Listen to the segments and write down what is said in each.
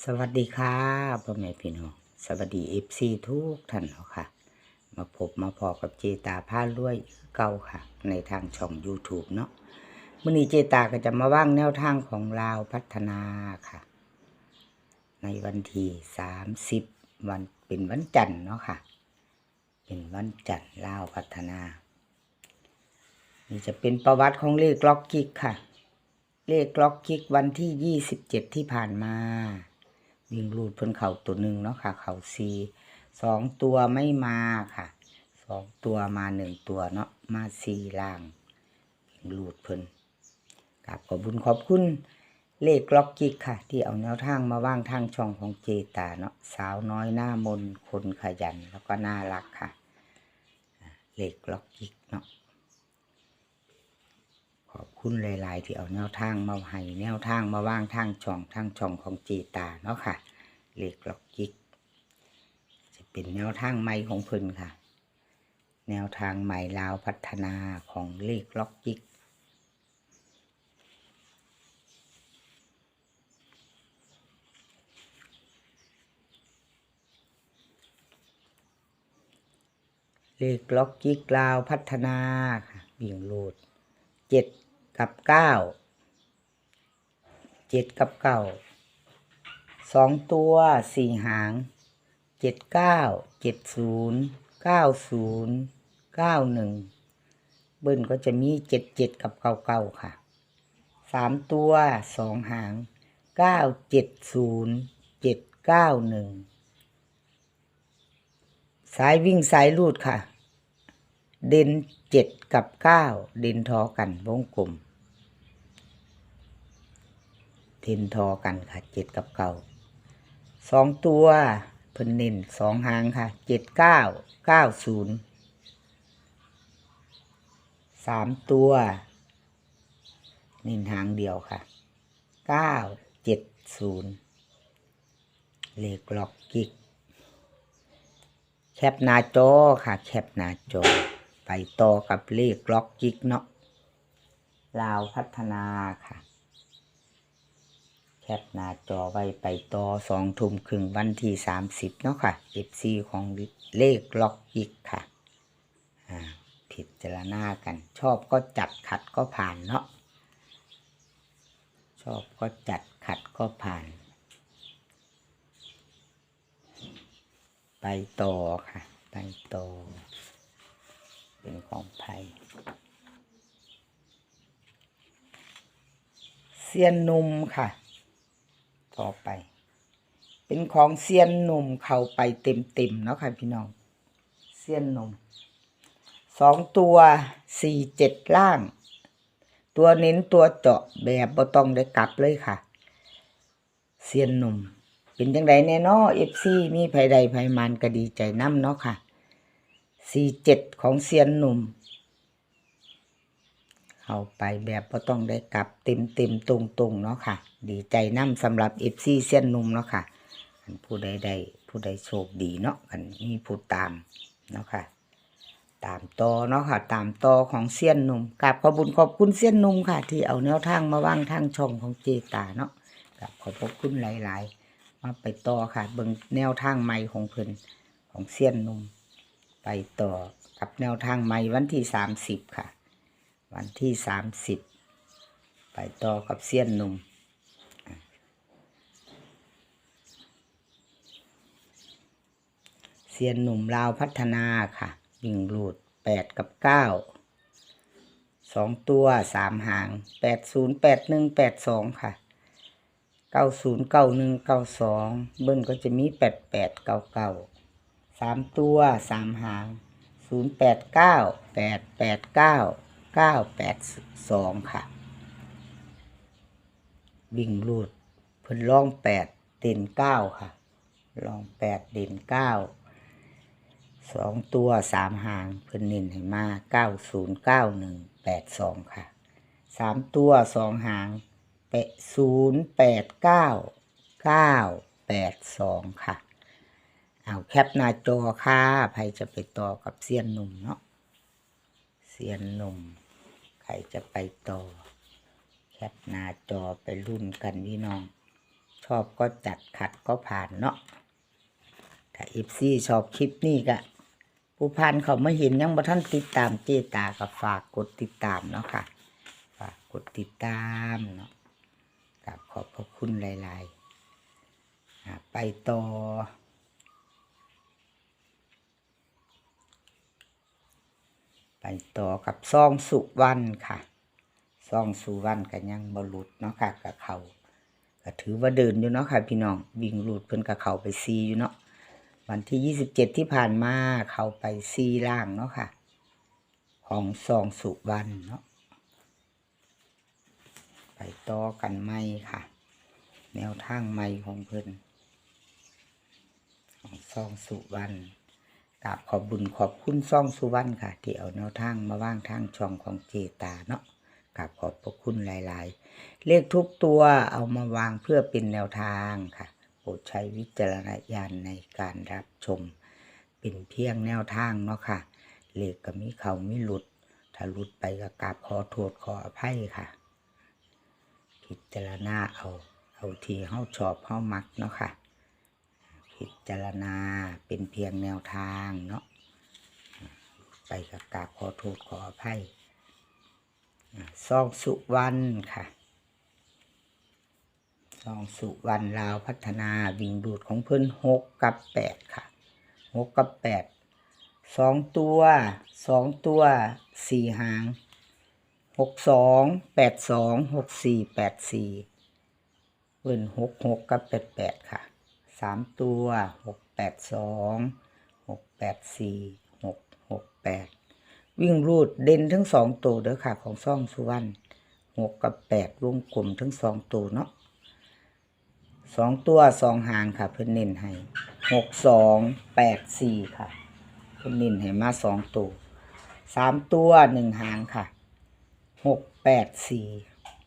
สวัสดีค่ะพ่อแม่พี่น้องสวัสดีเอฟซีทุกท่านเนาะค่ะ มาพบมาพอกับเจตาผ้าลวยเก่าค่ะ ในทางช่อง YouTube เนาะมื่อนี้เจตาก็จะมาว่างแนวทางของลาวพัฒนาค่ะ ในวันที่30วันเป็นวันจันทร์เนาะค่ะ เป็นวันจันทร์ลาวพัฒนา นี่จะเป็นประวัติของเลขล็อกกิกค่ะ เลขล็อกกิกวันที่27ที่ผ่านมา วิ่งรูดเพิ่นเข่าตัวหนึ่งเนาะค่ะ เข่าซีสองตัวไม่มาค่ะสองตัวมาหนึ่งตัวเนาะมาซีล่างวิ่งรูดเพิ่นกับขอบุญขอบคุณเลขล็อกกิกค่ะ ที่เอาแนวทางมาว่างทางช่องของเจตาเนาะสาวน้อยหน้ามนคนขยันแล้วก็น่ารักค่ะ เลขล็อกกิกเนาะ ขอบ คุณหลาย ๆ ที่เอาแนวทางมาให้แนวทางมาว่างทางช่องทางช่องของจีตาเนาะค่ะเลขล็อกกิกจะเป็นแนวทางใหม่ของเพิ่นค่ะ แนวทางใหม่ลาวพัฒนาของเลขล็อกกิกเลขล็อกกิกลาวพัฒนาค่ะบิ่งโหลดเจ็ด กับเก้าเจ็ดกับเก้าสองตัวสี่หางเจ็ดเก้าเจ็ดศูนย์เก้าศูนย์เก้าหนึ่งเบิ้ลก็จะมีเจ็ดเจ็ดกับเก้าเก้าค่ะสามตัวสองหางเก้าเจ็ดศูนย์เจ็ดเก้าหนึ่งสายวิ่งสายรูดค่ะ เด่นเจ็ดกับเก้าเด่นทอกันวงกลมเด่นทอกันค่ะเจ็ดกับเก้าสองตัวเพิ่นเน้นสองหางค่ะเจ็ดเก้าเก้าศูนย์สามตัว เน้นหางเดียวค่ะเก้าเจ็ดศูนย์เลขล็อกกิกแคปหน้าจอค่ะ แคปหน้าจอ ต่อกับเลขล็อกกิกเนาะลาวพัฒนาค่ะ แคปหน้าจอไว้ไปต่อสองทุ่มครึ่งวันที่สามสิบเนาะค่ะ FC ของเลขล็อกกิกค่ะผิดจารณากัน ชอบก็จัดขัดก็ผ่านเนาะชอบก็จัดขัดก็ผ่าน ไปต่อค่ะ ไปต่อ เป็นของไผ่เซียนหนุ่มค่ะ ต่อไป เป็นของเซียนหนุ่มเข้าไปเต็มๆเนาะค่ะพี่น้องเซียนหนุ่มสองตัวสี่เจ็ดล่าง ตัวเน้นตัวเจาะแบบบ่ต้องได้กลับเลยค่ะเซียนหนุ่ม เป็นจังไดแน่นอเอฟซีมีภัยใดภัยมันก็ดีใจน้ำเนาะค่ะ สี่เจ็ดของเซียนหนุ่ม เข้าไปแบบบ่ต้องได้กลับเต็มเต็มตรงตรงเนาะค่ะ ดีใจน้ำสำหรับเอฟซีเซียนหนุ่มเนาะค่ะผู้ใดได้ผู้ใดโชคดีเนาะอันมีผู้ตามเนาะค่ะตามต่อเนาะค่ะตามต่อของเซียนหนุ่มกราบขอบคุญขอบคุณเซียนหนุ่มค่ะ ที่เอาแนวทางมาวางทางช่องของเจตาเนาะกราบขอบคุณหลาย ๆ มาไปต่อค่ะเบิ่งแนวทางใหม่ของเพิ่นของเซียนหนุ่ม ไปต่อกับแนวทางใหม่วันที่ 30 ค่ะ วันที่ 30 ไปต่อกับเสี้ยนหนุ่มเซียนหนุ่มลาวพัฒนาค่ะ วิ่งรูด 8 กับ 9 2 ตัว 3 หาง 80 81 82 ค่ะ 90 91 92 เบิ้ลก็จะมี 88 99 สามตัวสามหางศูนย์แปดเก้าแปดแปดเก้าเก้าแปดสองค่ะ วิ่งรูดเพิ่นล่องแปดเด่นเก้าค่ะลองแปดเด่นเก้าสองตัวสามหางเพิ่นน้นให้มาเก้าศูนย์เก้าหนึ่งแปดสองค่ะสามตัวสองหางแปดศูนย์แปดเก้าเก้าแปดสองค่ะ เอาแคปหน้าจอค่ะใครจะไปต่อกับเซียนหนุ่มเนาะเซียนหนุ่มใครจะไปต่อ แคปหน้าจอไปรุ่นกันพี่น้อง ชอบก็จัดขัดก็ผ่านเนาะถ้าเอฟซี่ชอบคลิปนี้ก็ผู้พันเขาไม่เห็นยังบ่ท่านติดตามเจตากับฝากกดติดตามเนาะค่ะ ฝากกดติดตามเนาะกับขอบพระคุณหลายๆไปต่อ ไปต่อกับซองสุวรรณค่ะซองสุวรรณกันยังบรุดเนาะค่ะกับเขาก็ถือว่าเดินอยู่เนาะค่ะ พี่น้องวิ่งหลุดเพิ่นกับเขาไปซีอยู่เนาะวันที่ยี่สิบเจ็ดที่ผ่านมาเขาไปซีล่างเนาะค่ะ ของซองสุวรรณเนาะไปต่อกันไม่ค่ะ แนวทางไม่ของเพิ่นของซองสุวรรณ กราบขอบบุญขอบคุณซ่องสุวรรณค่ะ ที่เอาแนวทางมาว่างทางช่องของเจตาเนาะกราบขอบพระคุณหลาย ๆ เลขทุกตัวเอามาวางเพื่อเป็นแนวทางค่ะโปรดใช้วิจารณญาณในการรับชม เป็นเพียงแนวทางเนาะค่ะ เลขก็มีเขามีหลุด ถ้าหลุดไปก็กราบขอโทษขออภัยค่ะ พิจารณาเอา เอาที่เฮาชอบเฮามักเนาะค่ะ พิจารณาเป็นเพียงแนวทางเนาะไปกับกาบขอโทษขออภัยซองสุวรรณค่ะซองสุวรรณลาวพัฒนาวิ่งดูดของเพิ่อนหกกับแปดค่ะหกกับแปดสองตัวสองตัวสี่หางหกสองแปดสองหกสี่แปดสี่เวินหกหกกับแปดแปดค่ะ สามตัวหกแปดสองหกแปดสี่หกหกแปดวิ่งรูดเด่นทั้งสองตัวเด้อค่ะของซ่องสุวรรณหกกับแปดวงกลมทั้งสองตัวเนาะสองตัวสองหางค่ะ เพื่อนเน้นให้หกสองแปดสี่ค่ะ เพื่อนเน้นให้มาสองตัวสามตัวหนึ่งหางค่ะหกแปดสี่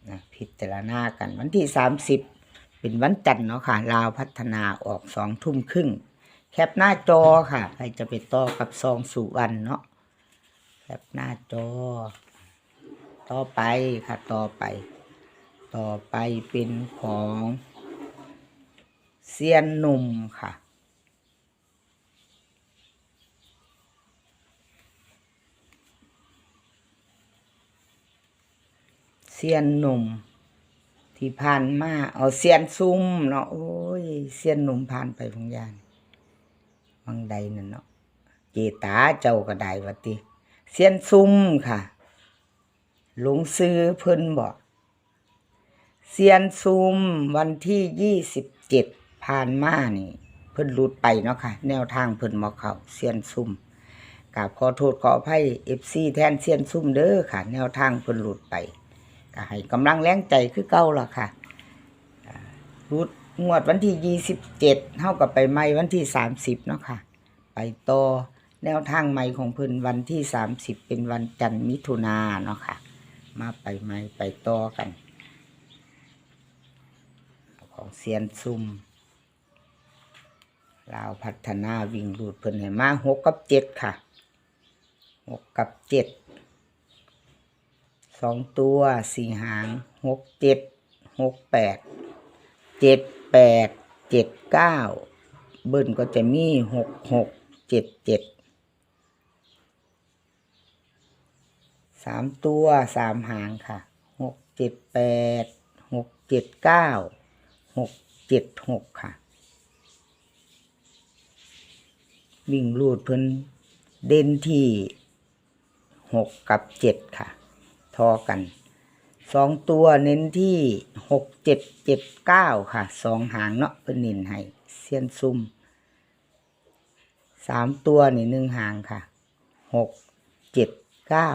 นะพิจารณากันวันที่สามสิบ เป็นวันจันทร์เนาะค่ะลาวพัฒนาออกสองทุ่มครึ่งแคปหน้าจอค่ะใครจะไปต่อกับซองสุวรรณเนาะแคปหน้าจอ ต่อไปค่ะต่อไป ต่อไปเป็นของเซียนหนุ่มค่ะเซียนหนุ่ม ที่ผ่านมาเอาเสียนซุ่มเนาะโอ้ยเสียนหนุ่มผ่านไปพงยานบางใดนั่นเนาะเจตาเจ้าก็ได้วะติเสียนซุ่มค่ะ หลงซื้อเพิ่นบอกเสียนซุ่มวันที่ยี่สิบเจ็ดผ่านมานี่ เพิ่นหลุดไปเนาะค่ะ แนวทางเพิ่นมาเขาเสียนซุ่มกราบขอโทษขออภัยเอฟซีแทนเสียนซุ่มเด้อค่ะ แนวทางเพิ่นหลุดไป ให้กำลังแรงใจคือเก่าล่ะค่ะรุดงวดวันที่ยี่สิบเจ็ดเท่ากับไปไม่วันที่สามสิบเนาะค่ะ ไปต่อแนวทางใหม่ของพิ่นวันที่สามสิบเป็นวันจันทร์มิถุนาเนาะค่ะ มาไปใหม่ไปต่อกัน ของเซียนซุ่มลาวพัฒนาวิ่งรูดเพิ่นให้มาหกกับเจ็ดค่ะหกกับเจ็ด สองตัวสี่หางหกเจ็ดหกแปดเจ็ดแปดเจ็ดเก้าเบิ้ลก็จะมีหกหกเจ็ดเจ็ดสามตัวสามหางค่ะหกเจ็ดแปดหกเจ็ดเก้าหกเจ็ดหกค่ะ วิ่งรูดเพิ่นเด่นที่หกกับเจ็ดค่ะ ทอกันสองตัวเน้นที่หกเจ็ดเจ็ดเก้าค่ะสองหางเนาะเป็นน้นให้เซียนซุ่มสามตัวนี่หนึ่งหางค่ะหกเจ็ดเก้า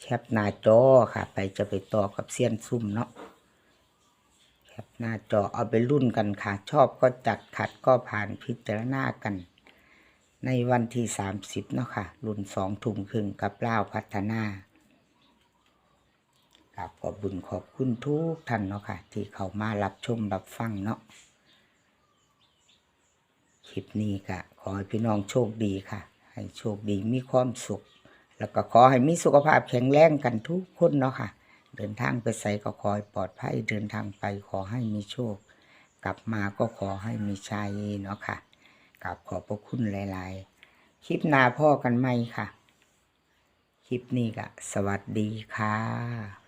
แคปหน้าจอค่ะ ไปจะไปต่อกับเซียนซุ่มเนาะแคปหน้าจอเอาไปรุ่นกันค่ะ ชอบก็จัดขัดก็ผ่านพิจารณากัน ในวันที่ 30 เนาะค่ะรุ่นสองทุ่มครึ่งกับเล่าพัฒนากับขอบบุญขอบคุณทุกท่านเนาะค่ะ ที่เขามารับชมรับฟังเนาะคลิปนี้ก็ขอให้พี่น้องโชคดีค่ะ ให้โชคดีมีความสุข แล้วก็ขอให้มีสุขภาพแข็งแรงกันทุกคนเนาะค่ะ เดินทางไปใส่ก็ขอให้ปลอดภัยเดินทางไปขอให้มีโชค กลับมาก็ขอให้มีชัยเนาะค่ะ กับขอบพระคุณหลาย ๆ คลิปหน้าพ่อกันไหมค่ะ คลิปนี้ก็สวัสดีค่ะ